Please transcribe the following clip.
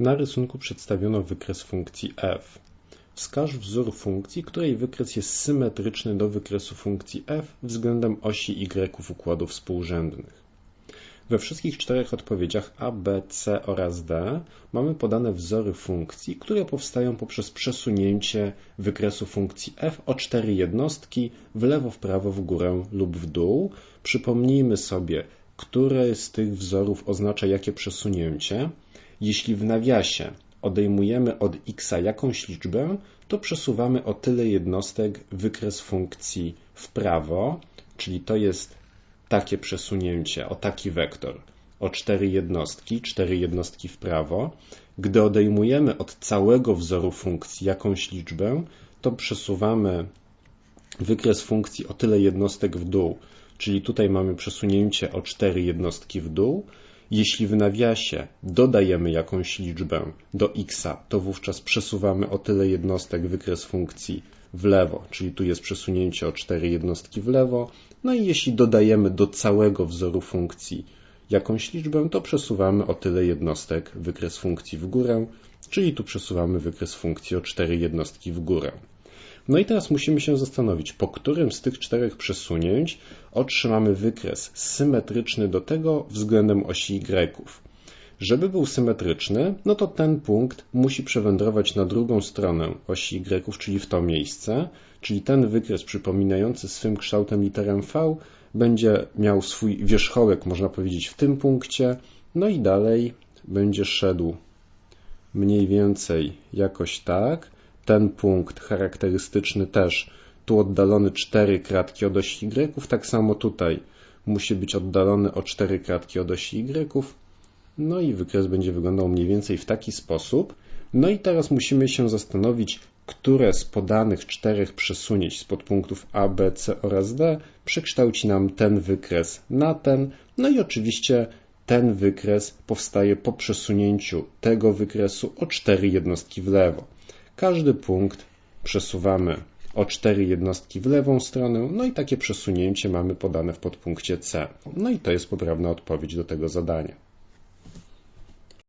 Na rysunku przedstawiono wykres funkcji f. Wskaż wzór funkcji, której wykres jest symetryczny do wykresu funkcji f względem osi y układów współrzędnych. We wszystkich czterech odpowiedziach a, b, c oraz d mamy podane wzory funkcji, które powstają poprzez przesunięcie wykresu funkcji f o cztery jednostki w lewo, w prawo, w górę lub w dół. Przypomnijmy sobie, które z tych wzorów oznacza jakie przesunięcie. Jeśli w nawiasie odejmujemy od x jakąś liczbę, to przesuwamy o tyle jednostek wykres funkcji w prawo, czyli to jest takie przesunięcie, o taki wektor, o cztery jednostki, cztery jednostki w prawo. Gdy odejmujemy od całego wzoru funkcji jakąś liczbę, to przesuwamy wykres funkcji o tyle jednostek w dół, czyli tutaj mamy przesunięcie o cztery jednostki w dół, jeśli w nawiasie dodajemy jakąś liczbę do x, to wówczas przesuwamy o tyle jednostek wykres funkcji w lewo, czyli tu jest przesunięcie o 4 jednostki w lewo. No i jeśli dodajemy do całego wzoru funkcji jakąś liczbę, to przesuwamy o tyle jednostek wykres funkcji w górę, czyli tu przesuwamy wykres funkcji o 4 jednostki w górę. No i teraz musimy się zastanowić, po którym z tych czterech przesunięć otrzymamy wykres symetryczny do tego względem osi y. Żeby był symetryczny, no to ten punkt musi przewędrować na drugą stronę osi y, czyli w to miejsce, czyli ten wykres przypominający swym kształtem literę V będzie miał swój wierzchołek, można powiedzieć, w tym punkcie, no i dalej będzie szedł mniej więcej jakoś tak, ten punkt charakterystyczny też tu oddalony 4 kratki od osi Y, tak samo tutaj musi być oddalony o 4 kratki od osi Y. No i wykres będzie wyglądał mniej więcej w taki sposób. No i teraz musimy się zastanowić, które z podanych czterech przesunięć z podpunktów A, B, C oraz D przekształci nam ten wykres na ten. No i oczywiście ten wykres powstaje po przesunięciu tego wykresu o 4 jednostki w lewo. Każdy punkt przesuwamy o 4 jednostki w lewą stronę, no i takie przesunięcie mamy podane w podpunkcie C. No i to jest poprawna odpowiedź do tego zadania.